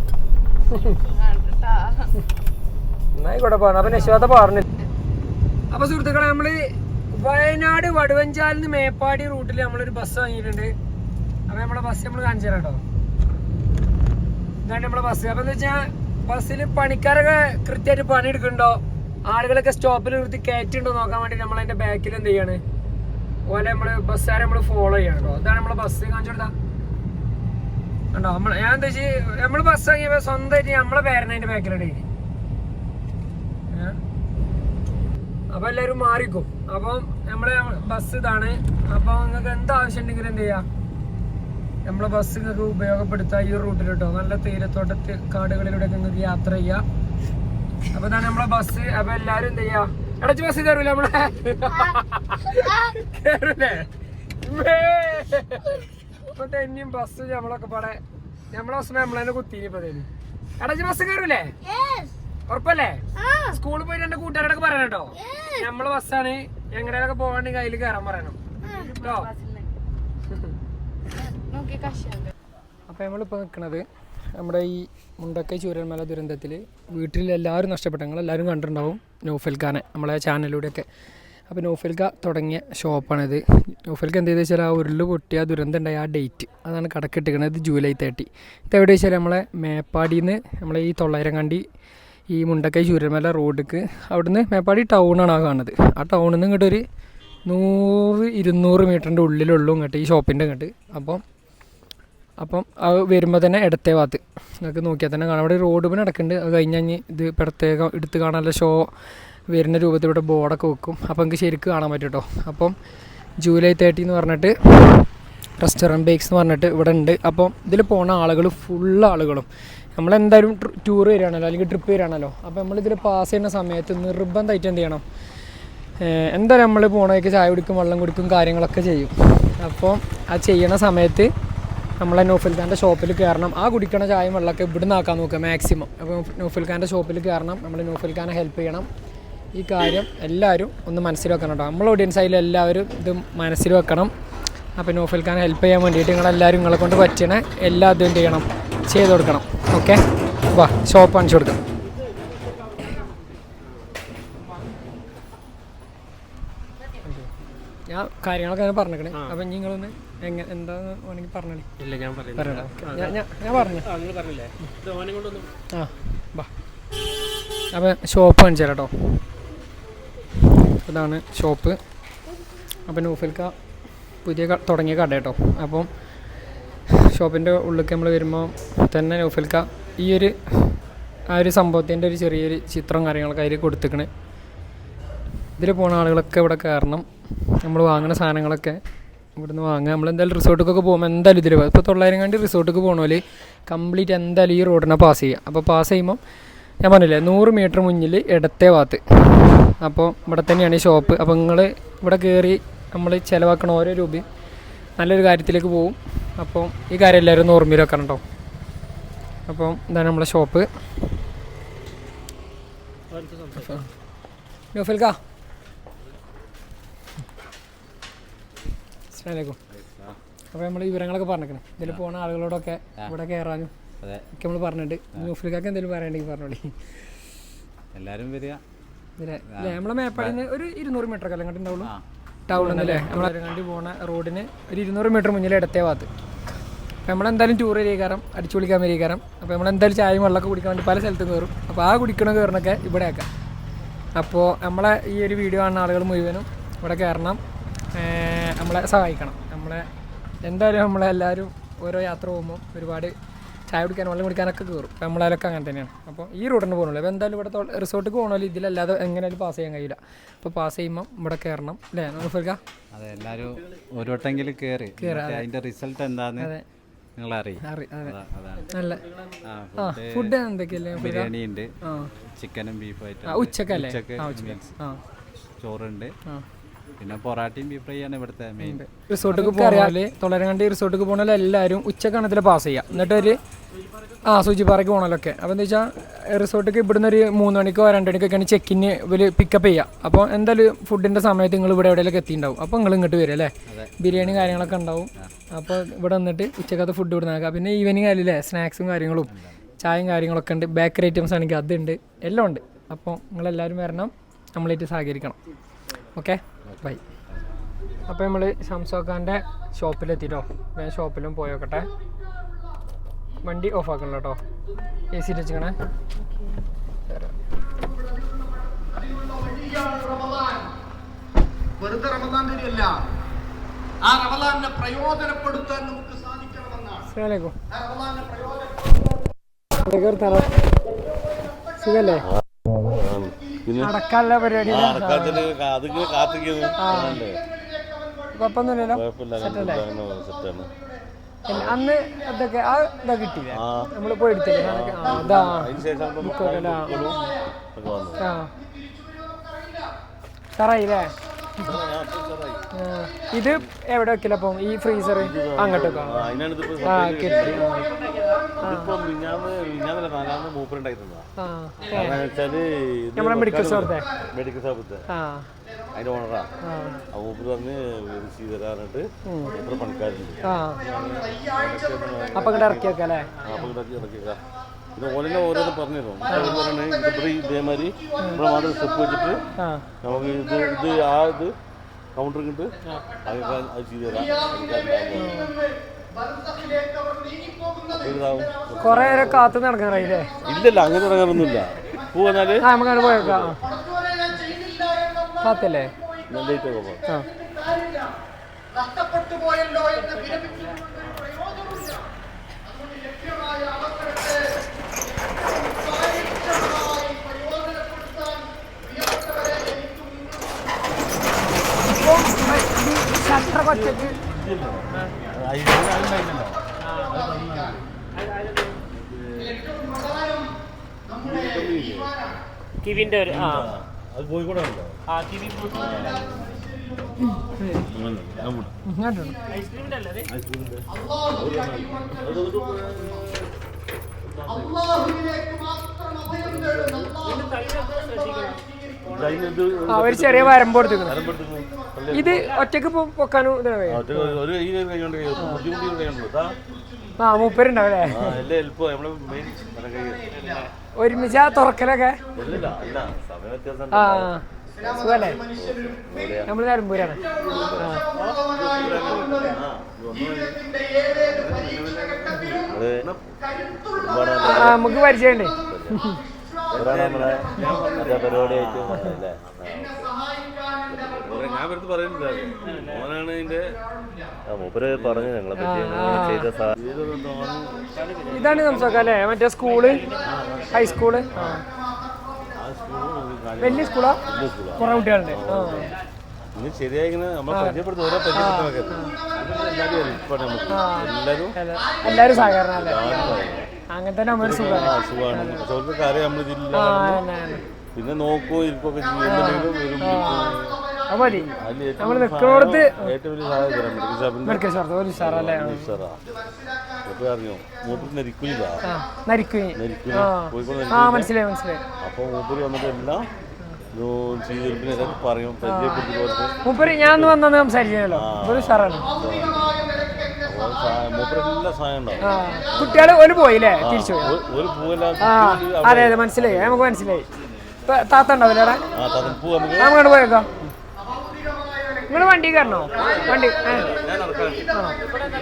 എന്നായിക്കോട്ടെ പറഞ്ഞു അപ്പൊ നശ്വാത്ത പറഞ്ഞില്ല അപ്പൊ സുഹൃത്തുക്കളെ നമ്മൾ വയനാട് വടുവഞ്ചാലിൽ നിന്ന് മേപ്പാടി റൂട്ടിൽ നമ്മളൊരു ബസ് വാങ്ങിയിട്ടുണ്ട്. അപ്പൊ നമ്മളെ ബസ് നമ്മൾ കാണിച്ചു തരാം കേട്ടോ. ഇതാണ് നമ്മളെ ബസ് അപ്പൊ എന്താ വെച്ചാൽ ബസ്സിൽ പണിക്കാരൊക്കെ കൃത്യമായിട്ട് പണിയെടുക്കുന്നുണ്ടോ? ആളുകളൊക്കെ സ്റ്റോപ്പിൽ നിർത്തി കയറ്റുണ്ടോ നോക്കാൻ വേണ്ടി നമ്മൾ അതിന്റെ ബാക്കിൽ എന്ത് ചെയ്യാണ്? ഓലെ നമ്മൾ ബസ്സുകാരെ നമ്മൾ ഫോളോ ചെയ്യണം കേട്ടോ അതാണ് നമ്മളെ ബസ് കാണിച്ചു കൊടുത്താ. കണ്ടോ? നമ്മൾ ഞാൻ എന്താ വെച്ചാൽ നമ്മൾ ബസ് വാങ്ങിയപ്പോ സ്വന്തമായിട്ട് നമ്മളെ പേരനെ അതിന്റെ ബാക്കിലാണ് ഇനി. അപ്പൊ എല്ലാരും മാറിക്കും. അപ്പം നമ്മളെ ബസ് ഇതാണ്. അപ്പൊ നിങ്ങൾക്ക് എന്താവശ്യം ഉണ്ടെങ്കിലും എന്ത് ചെയ്യാം? നമ്മളെ ബസ് നിങ്ങൾക്ക് ഉപയോഗപ്പെടുത്താം ഈ റൂട്ടിൽ കേട്ടോ നല്ല തീരത്തോട്ടത്ത് കാടുകളിലൂടെ നിങ്ങൾക്ക് യാത്ര ചെയ്യാം. അപ്പൊ ഇതാണ് നമ്മളെ ബസ് അപ്പൊ എല്ലാരും എന്ത് ചെയ്യാ? ഇടച്ച് ബസ് കയറൂല നമ്മളെ? ഉമ്മേ. ഇപ്പൊ തന്നെയും ബസ് നമ്മളൊക്കെ പാടെ നമ്മളെ ബസ് നമ്മളെ കുത്തിനി ഇപ്പൊ തേനി ഇടച്ച് ബസ് കയറൂലേ ഉറപ്പല്ലേ? സ്കൂളിൽ പോയി എന്റെ കൂട്ടുകാരോടൊക്കെ പറയണം കേട്ടോ. നമ്മളെ ബസ്സാണ് എങ്ങനെയൊക്കെ പോകാണ്ടെങ്കിൽ അതിൽ കയറാൻ പറയണം. കേട്ടോ? അപ്പോൾ നമ്മളിപ്പോൾ നിൽക്കുന്നത് നമ്മുടെ ഈ മുണ്ടക്കൈ ചൂരന്മല ദുരന്തത്തിൽ വീട്ടിൽ എല്ലാവരും നഷ്ടപ്പെട്ടു എല്ലാവരും കണ്ടിട്ടുണ്ടാവും നോഫൽഖാനെ നമ്മളെ ചാനലിലൂടെയൊക്കെ. അപ്പോൾ നോഫൽഖ തുടങ്ങിയ ഷോപ്പാണിത്. നോഫൽഖ എന്ത് ചെയ്തെന്ന് വെച്ചാൽ ആ ഉരുൾ പൊട്ടിയ ദുരന്തം ഉണ്ടായ ആ ഡേറ്റ് അതാണ് കടക്കിട്ടിരിക്കുന്നത് ജൂലൈ തേർട്ടി. ഇത് എവിടെ വെച്ചാൽ നമ്മളെ മേപ്പാടിയിൽ നിന്ന് നമ്മളെ ഈ തൊള്ളായിരം കണ്ടി ഈ മുണ്ടക്കൈ ചൂരന്മല റോഡിക്ക് അവിടുന്ന് മേപ്പാടി ടൗണാണ് ആ കാണുന്നത്. ആ ടൗണിൽ നിന്ന് ഇങ്ങോട്ടൊരു നൂറ് ഇരുന്നൂറ് മീറ്ററിന്റെ ഉള്ളിലുള്ളൂ ഇങ്ങോട്ട് ഈ ഷോപ്പിന്റെ ഇങ്ങോട്ട്. അപ്പം അപ്പം അത് വരുമ്പോൾ തന്നെ ഇടത്തെ ഭാഗത്ത്. നിങ്ങൾക്ക് നോക്കിയാൽ തന്നെ കാണാം. അവിടെ റോഡ് പിന്നെ നടക്കുന്നുണ്ട്. അത് കഴിഞ്ഞ് കഴിഞ്ഞ് ഇത് പ്രത്യേകം എടുത്ത് കാണാനുള്ള ഷോ വരുന്ന രൂപത്തിൽ ഇവിടെ ബോർഡൊക്കെ വെക്കും. അപ്പോൾ നിങ്ങൾക്ക് ശരിക്കും കാണാൻ പറ്റും കേട്ടോ അപ്പം ജൂലൈ തേർട്ടി എന്ന് പറഞ്ഞിട്ട് റെസ്റ്റോറന്റ് ബേക്സ് എന്ന് പറഞ്ഞിട്ട് ഇവിടെ ഉണ്ട്. അപ്പം ഇതിൽ പോണ ആളുകൾ ഫുൾ ആളുകളും. നമ്മളെന്തായാലും ടൂർ വരികയാണല്ലോ അല്ലെങ്കിൽ ട്രിപ്പ് വരികയാണല്ലോ. അപ്പോൾ നമ്മളിതിൽ പാസ് ചെയ്യുന്ന സമയത്ത് നിർബന്ധമായിട്ട് എന്ത് ചെയ്യണം? എന്തായാലും നമ്മൾ പോണേക്ക് ചായ കുടിക്കും വെള്ളം കുടിക്കും കാര്യങ്ങളൊക്കെ ചെയ്യും. അപ്പോൾ ആ ചെയ്യണ സമയത്ത് നമ്മളെ നൗഫൽ ഖാന്റെ ഷോപ്പിൽ കയറണം ആ കുടിക്കണ ചായയും വെള്ളമൊക്കെ ഇവിടുന്ന് ആക്കാൻ നോക്കുക മാക്സിമം അപ്പോൾ നൗഫൽ ഖാന്റെ ഷോപ്പിൽ കയറണം നമ്മൾ നൗഫൽ ഖാനെ ഹെൽപ്പ് ചെയ്യണം. ഈ കാര്യം എല്ലാവരും ഒന്ന് മനസ്സിൽ വെക്കണം കേട്ടോ നമ്മൾ ഓഡിയൻസ് ആയാലും എല്ലാവരും ഇത് മനസ്സിൽ വെക്കണം. അപ്പോൾ നൗഫൽ ഖാനെ ഹെൽപ്പ് ചെയ്യാൻ വേണ്ടിയിട്ട് നിങ്ങളെല്ലാവരും നിങ്ങളെ കൊണ്ട് പറ്റണ എല്ലാ ഇതും ചെയ്യണം? ചെയ്ത് കൊടുക്കണം. ഓക്കെ വാ ഷോപ്പ് കാണിച്ചു കൊടുക്കാം. ഞാൻ കാര്യങ്ങളൊക്കെ ഞാൻ പറഞ്ഞേക്കണേ. അപ്പം നിങ്ങളൊന്ന് എങ്ങനെ എന്താന്ന് വേണമെങ്കിൽ പറഞ്ഞോളി. ഇല്ല ഞാൻ പറയണ്ട ഞാൻ പറഞ്ഞു. ആ ബാ. അപ്പം ഷോപ്പ് കാണിച്ചു തരാം കേട്ടോ ഇതാണ് ഷോപ്പ് അപ്പം നൂഫൽക്ക പുതിയ തുടങ്ങിയ കട കേട്ടോ അപ്പം ഷോപ്പിന്റെ ഉള്ളിലേക്ക് നമ്മൾ വരുമ്പോൾ തന്നെ നൂഫൽക്ക ഈ ഒരു ആ ഒരു സംഭവത്തിന്റെ ഒരു ചെറിയൊരു ചിത്രം കാര്യങ്ങളൊക്കെ അതിൽ കൊടുത്തേക്കണ്. ഇതിൽ പോണ ആളുകളൊക്കെ ഇവിടെ കയറണം നമ്മൾ വാങ്ങുന്ന സാധനങ്ങളൊക്കെ ഇവിടുന്ന് വാങ്ങുക നമ്മൾ എന്തായാലും റിസോർട്ടിക്കൊക്കെ പോകുമ്പോൾ എന്തായാലും ഇതിൽ ഇപ്പോൾ തൊള്ളായിരം കണ്ടി റിസോർട്ടിക്ക് പോകണമെങ്കിൽ കംപ്ലീറ്റ് എന്തായാലും ഈ റോഡിനെ പാസ് ചെയ്യുക അപ്പോൾ പാസ് ചെയ്യുമ്പോൾ ഞാൻ പറഞ്ഞില്ലേ നൂറ് മീറ്റർ മുന്നിൽ ഇടത്തെ ഭാഗത്ത് അപ്പോൾ ഇവിടെ തന്നെയാണ് ഈ ഷോപ്പ് അപ്പോൾ നിങ്ങൾ ഇവിടെ കയറി നമ്മൾ ചിലവാക്കണ ഓരോ രൂപയും നല്ലൊരു കാര്യത്തിലേക്ക് പോകും അപ്പോൾ ഈ കാര്യം എല്ലാവരും ഒന്ന് ഓർമ്മയിൽ വെക്കണം കേട്ടോ അപ്പം ഇതാണ് നമ്മളെ ഷോപ്പ് നൗഫൽക്ക അസ്സലാമലൈക്കും അപ്പോൾ നമ്മൾ വിവരങ്ങളൊക്കെ പറഞ്ഞേക്കണം. ഇതിൽ പോണ ആളുകളോടൊക്കെ ഇവിടെ കയറാനും അതെ. ഒക്കെ നമ്മൾ പറഞ്ഞിട്ട്. ന്യൂഫ്രിക്കൊക്കെ എന്തെങ്കിലും പറയണ്ടെങ്കിൽ പറഞ്ഞോളി. എല്ലാവരും വരിക. അല്ലേ നമ്മളെ മേപ്പാടിന് ഒരു ഇരുന്നൂറ് മീറ്റർ ഒക്കെ അല്ലെങ്കിൽ ഉണ്ടാവുള്ളൂ? ടൗണിൽ നിന്നല്ലേ നമ്മളെ കണ്ടി പോണ റോഡിന് ഒരു ഇരുന്നൂറ് മീറ്റർ മുന്നിൽ ഇടത്തെ ഭാഗത്ത്. അപ്പോൾ നമ്മളെന്തായാലും ടൂർ ചെയ്യാറും അടിച്ചു കുളിക്കാൻ വരികയാരം അപ്പോൾ നമ്മളെന്തായാലും ചായയും വെള്ളമൊക്കെ കുടിക്കാൻ വേണ്ടി പല സ്ഥലത്തും കയറും അപ്പോൾ ആ കുടിക്കണ കയറണൊക്കെ ഇവിടെ ആക്കാം. അപ്പോൾ നമ്മളെ ഈ ഒരു വീഡിയോ കാണുന്ന ആളുകൾ മുഴുവനും ഇവിടെ കയറണം നമ്മളെ സഹായിക്കണം. നമ്മളെ എന്തായാലും നമ്മളെല്ലാവരും ഓരോ യാത്ര പോകുമ്പോൾ ഒരുപാട് ചായ കുടിക്കാൻ വെള്ളം കുടിക്കാനൊക്കെ കയറും അപ്പോൾ നമ്മളതിലൊക്കെ അങ്ങനെ തന്നെയാണ്. അപ്പോൾ ഈ റോഡിന് പോകണമല്ലോ അപ്പോൾ എന്തായാലും ഇവിടെ റിസോർട്ടിൽ പോകണമല്ലോ ഇതിലല്ലാതെ എങ്ങനെയാലും പാസ് ചെയ്യാൻ കഴിയില്ല. അപ്പോൾ പാസ് ചെയ്യുമ്പോൾ ഇവിടെ കയറണം അല്ലേ? നോഫൽക്ക അതെ എല്ലാരും ഒരു വട്ടെങ്കിലും കേറി. അതിന്റെ റിസൾട്ട് എന്താന്ന് നിങ്ങൾ അറിയും നല്ല. ആ ഫുഡ് എന്തൊക്കെയല്ലേ ബിരിയാണി ഉണ്ട് ചിക്കനും ബീഫും ആയിട്ട് ഉച്ചക്കല്ലേ. ചോറുണ്ട്. ആ. പിന്നെ പൊറാട്ടയും ബീഫ് ഫ്രൈ ആണ് ഇവിടുത്തെ മെയിൻ റിസോർട്ടിക്ക് പോയാൽ തൊള്ളരങ്ങാണ്ടി റിസോർട്ടിക്ക് പോകണല്ലോ എല്ലാവരും ഉച്ചക്കണത്തിൽ പാസ് ചെയ്യുക എന്നിട്ട് ഒരു ആ സൂചിപ്പാറയ്ക്ക് പോകണമല്ലൊക്കെ അപ്പോൾ എന്താ വെച്ചാൽ റിസോർട്ടിക്ക് ഇവിടുന്ന് ഒരു മൂന്ന് മണിക്കോ രണ്ട് മണിക്കൊക്കെയാണ് ചെക്കിന് ഇവർ പിക്കപ്പ് ചെയ്യുക അപ്പോൾ എന്തായാലും ഫുഡിന്റെ സമയത്ത് നിങ്ങൾ ഇവിടെ എവിടെയെങ്കിലും എത്തിയിട്ടുണ്ടാവും അപ്പോൾ നിങ്ങൾ ഇങ്ങോട്ട് വരും അല്ലേ? ബിരിയാണി കാര്യങ്ങളൊക്കെ ഉണ്ടാവും. അപ്പോൾ ഇവിടെ വന്നിട്ട് ഉച്ചക്കത്തെ ഫുഡ് ഇവിടെ നിന്നാക്കാം പിന്നെ ഈവനിങ് അല്ലേ? സ്നാക്സും കാര്യങ്ങളും ചായയും കാര്യങ്ങളൊക്കെ ഉണ്ട്. ബേക്കറി ഐറ്റംസ് ആണെങ്കിൽ അതുണ്ട്. എല്ലാം ഉണ്ട്. അപ്പോൾ നിങ്ങളെല്ലാവരും വരണം. നമ്മളായിട്ട് സഹകരിക്കണം. ഓക്കെ ബൈ അപ്പോൾ നമ്മൾ ഷംസോഖാന്റെ ഷോപ്പിലെത്തിട്ടോ. ഞാൻ ഷോപ്പിലും പോയോക്കട്ടെ. വണ്ടി ഓഫ് ആക്കണം കേട്ടോ എ സി വെച്ചിക്കണേ വെറുതെ റമദാൻ തരില്ല ആ റമദാനെ പ്രയോജനപ്പെടുത്താൻ നമുക്ക് സാധിക്കണമെന്നാണ്. അസ്സലാമലൈക്കും. നടക്കാനുള്ള പരിപാടിയില്ല? അടക്കാത്തിന് അതിങ്ങനെ കാത്തിരിക്കുന്നു. കുഴപ്പമൊന്നുമില്ലല്ലോ? സെറ്റാണ്. അന്ന് അതൊക്കെ ആ ഇതൊക്കെ കിട്ടിയില്ല? നമ്മൾ പോയി എടുത്തില്ലേ? ആ സാറായില്ലേ ഇത് എവിടെ വെക്കില്ല അപ്പം? ഈ ഫ്രീസർ അങ്ങോട്ട് ആ, കിട്ടി. മെഡിക്കൽ സ്റ്റോറത്തെ? മെഡിക്കൽ ഷോപ്പത്തെ അതിന്റെ ഓണറാ മൂപ്പര് പറഞ്ഞ് റിസീവ് തരാനായിട്ട് എത്ര പണിക്കാരുണ്ട്. അപ്പൊ ഇങ്ങോട്ട് ഇറക്കി വെക്കാം അല്ലേ? അപ്പൊ ഇതൊക്കെ ഇറക്കിയേക്കാം പിന്നെ ഓലെന്നെ ഓരോന്ന് പറഞ്ഞു തരും അവർ പറയണേ ഇവിടെ ഇതേമാതിരി ഇവിടെ മാത്രം സ്റ്റെപ്പ് വെച്ചിട്ട് നമുക്ക് ഇത് ഇത് ആ ഇത് കൗണ്ടർ കിട്ട് അതൊക്കെ അത് ചെയ്തു തരാം. ഇതാവും കൊറേ നേരം കാത്തു നടക്കാറായില്ലേ ഇല്ലല്ല അങ്ങനെ ഇറങ്ങാനൊന്നുമില്ല പൂ വന്നാൽ ആ നമുക്ക് പോയേക്കാം കാത്തല്ലേ? നഷ്ടപ്പെട്ടു പോയല്ലോ എന്ന് വിരമിച്ചിട്ടുള്ള പ്രയോജനമില്ല അതുകൊണ്ട് ലഭ്യമായ അവസരത്തെ കാര്യക്ഷമമായി പ്രയോജനപ്പെടുത്താൻ പ്രിയപ്പെട്ടവരെ എനിക്കും ഷട്ടർ കൊച്ചക്ക് കിവിന്റെ ഒരു ആ. അത് കോഴിക്കോട് ആ കിവി ഐസ്ക്രീമിന്റെ അല്ലേ അള്ളാഹുവിലേക്ക് മാത്രം അഭയം തേടുന്ന ആ ഒരു ചെറിയ വരമ്പ് കൊടുത്തിരിക്കണം ഇത് ഒറ്റയ്ക്ക് പൊക്കാനും ആ മൂപ്പരുണ്ടാവല്ലേ ഒരുമിച്ച് ആ തുറക്കലൊക്കെ? ആ സുഖല്ലേ? നമ്മൾ നിലമ്പൂരാണ് ആ, നമുക്ക് പരിചയമുണ്ട്. നമ്മളെ മറ്റേ പരിപാടിയായിട്ട് അല്ലേ ഞാൻ വെറുതെ പറയുന്നില്ല. മോനാണ് ഇതിന്റെ മൂപ്പര് പറഞ്ഞു ഞങ്ങളെ പറ്റി ചെയ്ത ഇതാണ് സംസാരം അല്ലേ? മറ്റേ സ്കൂൾ? ഹൈസ്കൂൾ ആ. വലിയ സ്കൂളാ? കുറെ കുട്ടികളുണ്ട്. ആ. ഇനി ശരിയായി ഇങ്ങനെ നമ്മളെ പരിചയപ്പെടുത്തും ഓരോ പരിചയപ്പെടുത്തുന്നൊക്കെ എല്ലാവരും എല്ലാരും സഹകരണം അങ്ങനെ തന്നെ സുഖമാണ്. സുഖമാണ്. അറിയാം. പിന്നെ വരും നമ്മൾ നിൽക്കുന്നോടത്ത് ഏറ്റവും വലിയ സഹായം തരാം. മെഡിക്കൽ ഷോപ്പിന്റെ മെഡിക്കൽ ഷോപ്പ് ഒരു ഉഷാറല്ലേ ഉഷാറാ. എപ്പോഴും അറിഞ്ഞോ മൂപ്പര് നരിക്കില്ല ആ നരിക്കുഞ്ഞി ആ കോഴിക്കോട് ആ നരിക്കില്ല മനസ്സിലായി മനസ്സിലായി. അപ്പോൾ മൂപ്പര് വന്നിട്ട് എല്ലാം ചെയ്തിരിപ്പിനെ ഇതൊക്കെ പറയും പരിചയപ്പെടുത്തി കൊടുത്ത് മൂപ്പര് ഞാൻ വന്നത് ഒരു ഉഷാറാണ്. കുട്ടികൾ ഒരു പോയില്ലേ? തിരിച്ചു പോയി. ആ അതെ അതെ മനസ്സിലായി. നമുക്ക് മനസ്സിലായി. ഇപ്പൊ താത്ത ഉണ്ടാവില്ല അവിടെ? നമുക്ക്. പോയേക്കാം. നിങ്ങൾ വണ്ടി കയറണോ? വണ്ടി.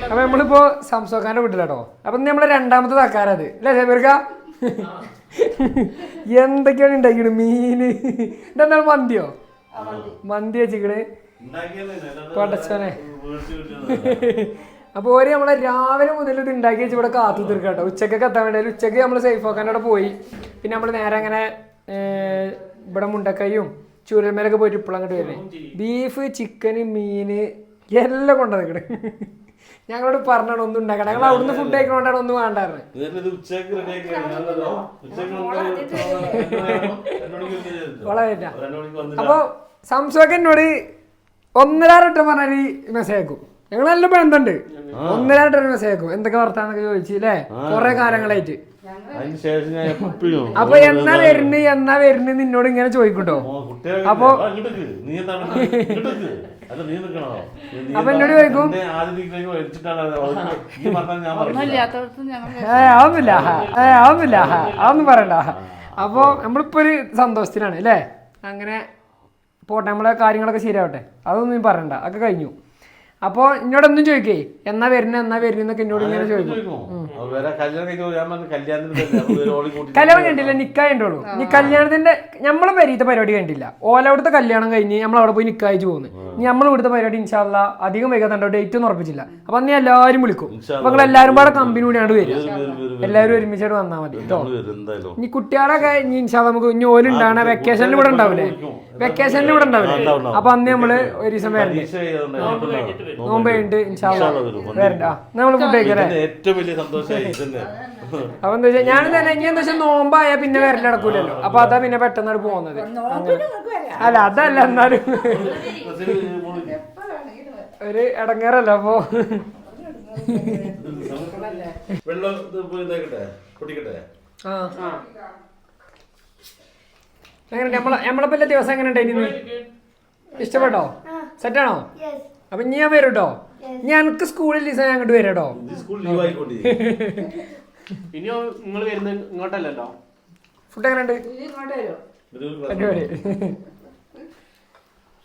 അപ്പൊ നമ്മളിപ്പോ സംസോക്കാന്റെ വീട്ടിലാട്ടോ. അപ്പൊ നമ്മളെ രണ്ടാമത്തെ തക്കാരത് അല്ലേ സേബർക്ക? എന്തൊക്കെയാണ് ഉണ്ടാക്കിയത്? മീന്. ഇതെന്താണ് മന്തിയോ? മന്തി വെച്ചിക്കണ് പടച്ചോനെ. അപ്പോൾ ഒരു നമ്മളെ രാവിലെ മുതൽ ഇത് ഉണ്ടാക്കി വെച്ച് ഇവിടെ കാത്തു തീർക്കാം കേട്ടോ ഉച്ചക്കൊക്കെ എത്താൻ വേണ്ടി ഉച്ചയ്ക്ക് നമ്മൾ സേഫ് ആക്കാൻ അവിടെ പോയി. പിന്നെ നമ്മൾ നേരെ അങ്ങനെ ഇവിടെ മുണ്ടക്കയും ചൂരൽമേലൊക്കെ പോയിട്ട് ഇപ്പോഴും അങ്ങോട്ട് വരുന്നത് ബീഫ് ചിക്കൻ മീൻ എല്ലാം കൊണ്ടുവന്നിക്കണ് ഞങ്ങളോട് പറഞ്ഞാണ് ഒന്നും ഉണ്ടാക്കണം ഞങ്ങൾ അവിടുന്ന് ഫുഡ് കഴിക്കണോണ്ടാണ് ഒന്നും വേണ്ടായിരുന്നു അപ്പോൾ സംസോക്ക് എന്നോട് ഒന്നര വട്ടം പറഞ്ഞാൽ മെസ്സേജ് അയക്കും. ഞങ്ങൾ നല്ല ബന്ധമുണ്ട് ഒന്നര വട്ടം മെസ്സേജ് അയക്കും എന്തൊക്കെ വർത്താനൊക്കെ ചോദിച്ചു അല്ലേ കുറെ കാലങ്ങളായിട്ട് ഞാൻ എപ്പോഴും അപ്പൊ എന്നാ വരുന്ന എന്നാ വരുന്ന നിന്നോട് ഇങ്ങനെ ചോദിക്കട്ടോ? അപ്പൊ- നീ എന്താണ് ഇങ്ങോട്ട് അല്ല നീ നിൽക്കണോ നീ അപ്പൊ എന്നോട് ചോദിക്കും. ആവുന്നില്ല ഏ അതൊന്നുമില്ല. ഏ അതൊന്നുമില്ല. അതൊന്നും പറയണ്ട. അപ്പോൾ നമ്മളിപ്പോ ഒരു സന്തോഷത്തിലാണ് അല്ലേ അങ്ങനെ പോട്ടെ നമ്മളെ കാര്യങ്ങളൊക്കെ ശരിയാവട്ടെ. അതൊന്നും പറയണ്ട. അതൊക്കെ കഴിഞ്ഞു. അപ്പോൾ എന്നോടൊന്നും ചോദിക്കേ? എന്നാ വരുന്നത് എന്നാ വരുന്നൊക്കെ എന്നോട് ഇങ്ങനെ ചോദിക്കും. കല്യാണം കണ്ടില്ല നിക്കാ കണ്ടോളൂ. നീ കല്യാണത്തിന്റെ നമ്മളെ വരീത്തെ പരിപാടി കണ്ടില്ല. ഓല അവിടുത്തെ കല്യാണം കഴിഞ്ഞ് നമ്മൾ അവിടെ പോയി നിക്കായിച്ച് പോകുന്നു ഇനി നമ്മൾ ഇവിടുത്തെ പരിപാടി ഇൻഷാല്ല അധികം വേഗത്തണ്ടോ ഡേറ്റ് ഒന്നും ഉറപ്പിച്ചില്ല. അപ്പൊ അന്ന് എല്ലാവരും വിളിക്കും. അപ്പൊ നിങ്ങൾ എല്ലാവരും പാടെ കമ്പനി കൂടിയാണ് വരിക വരും, വരും, വരും. എല്ലാവരും ഒരുമിച്ചായിട്ട് വന്നാൽ മതി കേട്ടോ ഇനി കുട്ടികളൊക്കെ ഇനി ഇൻഷാല്ല നമുക്ക് ഇനി ഓല ഓലുണ്ടാണ് വെക്കേഷനിൽ ഇവിടെ ഉണ്ടാവില്ലേ വെക്കേഷനിൽ ഇവിടെ ഉണ്ടാവില്ലേ ഉണ്ടാവും, ഉണ്ടാവും. അപ്പൊ അന്ന് നമ്മൾ ഒരു ദിവസം വരണ്ടേ. നോമ്പ് നമ്മൾ ഫുഡ് കഴിക്കല്ലേ ഏറ്റവും വലിയ സന്തോഷമായി ഇതന്നെ. അപ്പൊ എന്താ വെച്ചാൽ ഞാൻ തന്നെ ഇനി എന്താ വെച്ചാൽ നോമ്പായ പിന്നെ വരലടക്കൂലല്ലോ അപ്പൊ അതാ പിന്നെ പെട്ടെന്ന് പോകുന്നത്. അല്ല അതല്ല എന്നാലും. ഒരു ഇടങ്ങേറല്ല അപ്പൊ? വെള്ളം എങ്ങനെ നമ്മളെ നമ്മളെ പല ദിവസം എങ്ങനെ ഉണ്ടായിരുന്നു ഇഷ്ടപ്പെട്ടോ? സെറ്റാണോ യെസ് അപ്പൊ ഞാൻ വരട്ടോ? ഞാൻ സ്കൂളിൽ ദിവസം ഞാൻ അങ്ങോട്ട് വരട്ടോ? നിങ്ങൾ ഇങ്ങോട്ടല്ലല്ലോ? ഫുഡ് എങ്ങനെ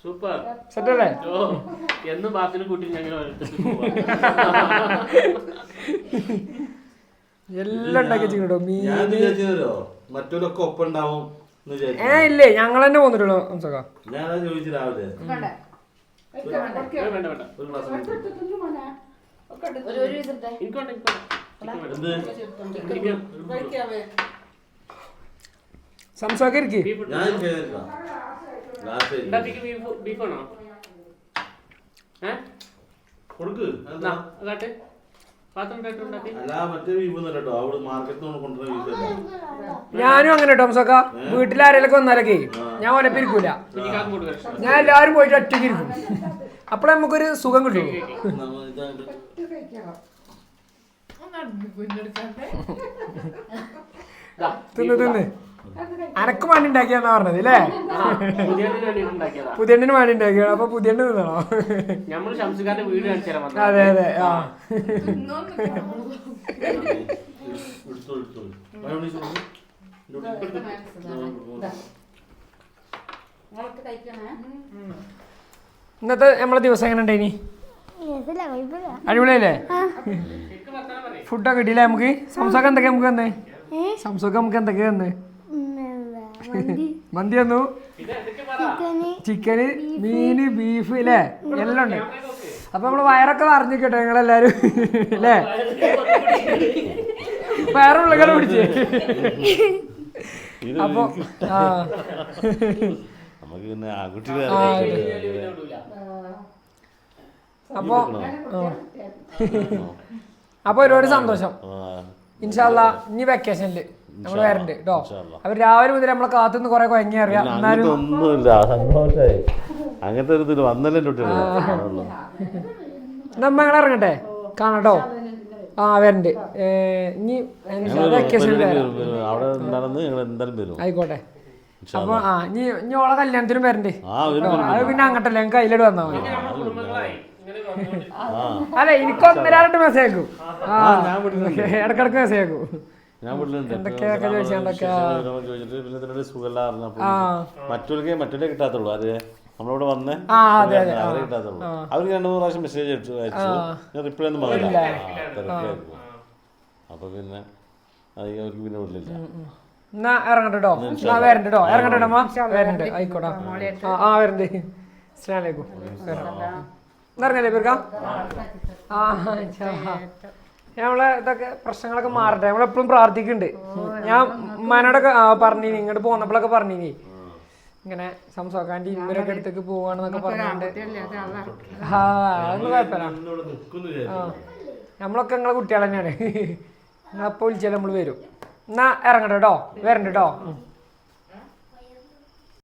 സൂപ്പർ. എന്നും കൂട്ടി ഞങ്ങൾ എല്ലാം ഉണ്ടാക്കി വെച്ചിട്ടോ മറ്റൊരൊക്കെ ഒപ്പം ഉണ്ടാവും എന്ന് ഏ ഇല്ലേ ഞങ്ങൾ തന്നെ പോന്നിട്ടുള്ളൂ ഞാൻ ചോദിച്ചു രാവിലെ. സംസാരിക്ക ഇരിക്ക് ഞാൻ ചെയ്തേക്കാം ഗ്ലാസ് ഉണ്ടാക്കിക്ക് ബീഫ് ബീഫാണോ ഏ കൊടുക്ക് എന്നാ അതാട്ടെ ഞാനും അങ്ങനെ ടോംസക്ക വീട്ടിലാരെയൊക്കെ വന്നാലൊക്കെ ഞാൻ ഒലപ്പം ഇരിക്കൂല ഞാൻ എല്ലാവരും പോയിട്ട് ഒറ്റയ്ക്ക് ഇരിക്കും. അപ്പോഴേ നമുക്കൊരു സുഖം കിട്ടും തിന്ന് തിന്ന്. അനക്ക് വേണ്ടി ഉണ്ടാക്കിയാന്നാ പറഞ്ഞത് അല്ലേ പുതിയ വേണ്ടി ഉണ്ടാക്കിയത്. പുതിയണ്ണിന് വേണ്ടി ഉണ്ടാക്കിയാണ് അപ്പൊ പുതിയ തിന്നണോ. അതെ അതെ ആ. ഇന്നത്തെ നമ്മളെ ദിവസം എങ്ങനെ ഉണ്ടായിനി? അടിപൊളിയല്ലേ? ഫുഡൊക്കെ കിട്ടിയില്ലേ നമുക്ക്? സംസാരം എന്തൊക്കെ നമുക്ക് തന്നെ? സംസാരം നമുക്ക് എന്തൊക്കെ തന്നെ? മന്തി. തന്നു ചിക്കന് മീന് ബീഫ് അല്ലേ എല്ലാം ഉണ്ട്. അപ്പൊ നമ്മൾ വയറൊക്കെ നിറഞ്ഞിക്കട്ടെ നിങ്ങളെല്ലാരും? അല്ലേ വയറുള്ളകടെ പിടിച്ചേ. അപ്പൊ ആ. നമുക്ക് പിന്നെ ആൺകുട്ടി ആ, അപ്പൊ ആ. അപ്പൊ ഒരുപാട് സന്തോഷം. ഇൻഷാല്ല ഇനി വെക്കേഷനിൽ നമ്മൾ വരണ്ട് കേട്ടോ അപ്പൊ രാവിലെ മുതൽ നമ്മളെ കാത്തുനിന്ന് കുറെ കൊയങ്ങി അറിയാം. അങ്ങനത്തെ എന്നാലും ഒന്നുമില്ല. സന്തോഷായി. അങ്ങനത്തെ ഒരു ഇതിൽ വന്നല്ലേ കുട്ടികൾ. നമ്മ ഞങ്ങൾ ഇറങ്ങട്ടെ? കാണട്ടോ ആ വരണ്ട്. ഇനി വരാം. ആയിക്കോട്ടെ. അപ്പൊ ആ ഇനി ഇനി ഓളെ കല്യാണത്തിനും വരണ്ട്. അത് പിന്നെ അങ്ങട്ടല്ലേ. ഞങ്ങൾക്ക് അതിലോട്ട് വന്നാൽ മതി. അല്ലെ എനിക്ക് ഒന്നരാണ്ട് മെസ്സേജ് അയക്കും. ആ ഇടക്കിടക്ക് മെസ്സേജ് അയക്കും. ഞാൻ വീട്ടിലുണ്ട്. എന്തൊക്കെയൊക്കെ ചോദിച്ചാണ്ടൊക്കെ ചോദിച്ചിട്ട് പിന്നെ ഇതിനൊരു സുഖമല്ല അറിഞ്ഞപ്പോൾ ആ. മറ്റൊരു മറ്റൊരു കിട്ടാത്തുള്ളൂ. അത് നമ്മളിവിടെ വന്ന് ആ അതെ അതെ അവരെ കിട്ടാത്തുള്ളൂ. അവർക്ക് രണ്ടു മൂന്ന് പ്രാവശ്യം മെസ്സേജ് അയച്ചു അയച്ചു. ഞാൻ റിപ്ലൈ ഒന്നും പറഞ്ഞില്ല. അപ്പൊ പിന്നെ അവർക്ക് പിന്നെ വിടില്ല. എന്നാ ഇറങ്ങട്ടോ എന്നാ വരണ്ട് ഇറങ്ങട്ടെ വരണ്ട്. ആയിക്കോട്ടെ. ആ വരണ്ട്. അസ്സലാമലൈക്കും വരാം എന്നറിഞ്ഞല്ലേ പേർക്ക ആ അല്ലാ. നമ്മളെ ഇതൊക്കെ പ്രശ്നങ്ങളൊക്കെ മാറട്ടെ. നമ്മളെപ്പോഴും പ്രാർത്ഥിക്കുന്നുണ്ട്. ഞാൻ മനോടൊക്കെ പറഞ്ഞു ഇങ്ങോട്ട് പോന്നപ്പോഴൊക്കെ പറഞ്ഞിനി. ഇങ്ങനെ സംസാക്കാന്റെ ഇവരൊക്കെ അടുത്തേക്ക് പോവാണെന്നൊക്കെ പറഞ്ഞിട്ടുണ്ട് ആ അതൊന്നും കുഴപ്പമില്ല. ആ. നമ്മളൊക്കെ നിങ്ങളെ കുട്ടികൾ തന്നെയാണ് നിങ്ങളെപ്പോൾ വിളിച്ചാൽ നമ്മൾ വരും. എന്നാ ഇറങ്ങട്ടെ കേട്ടോ വരണ്ട കേട്ടോ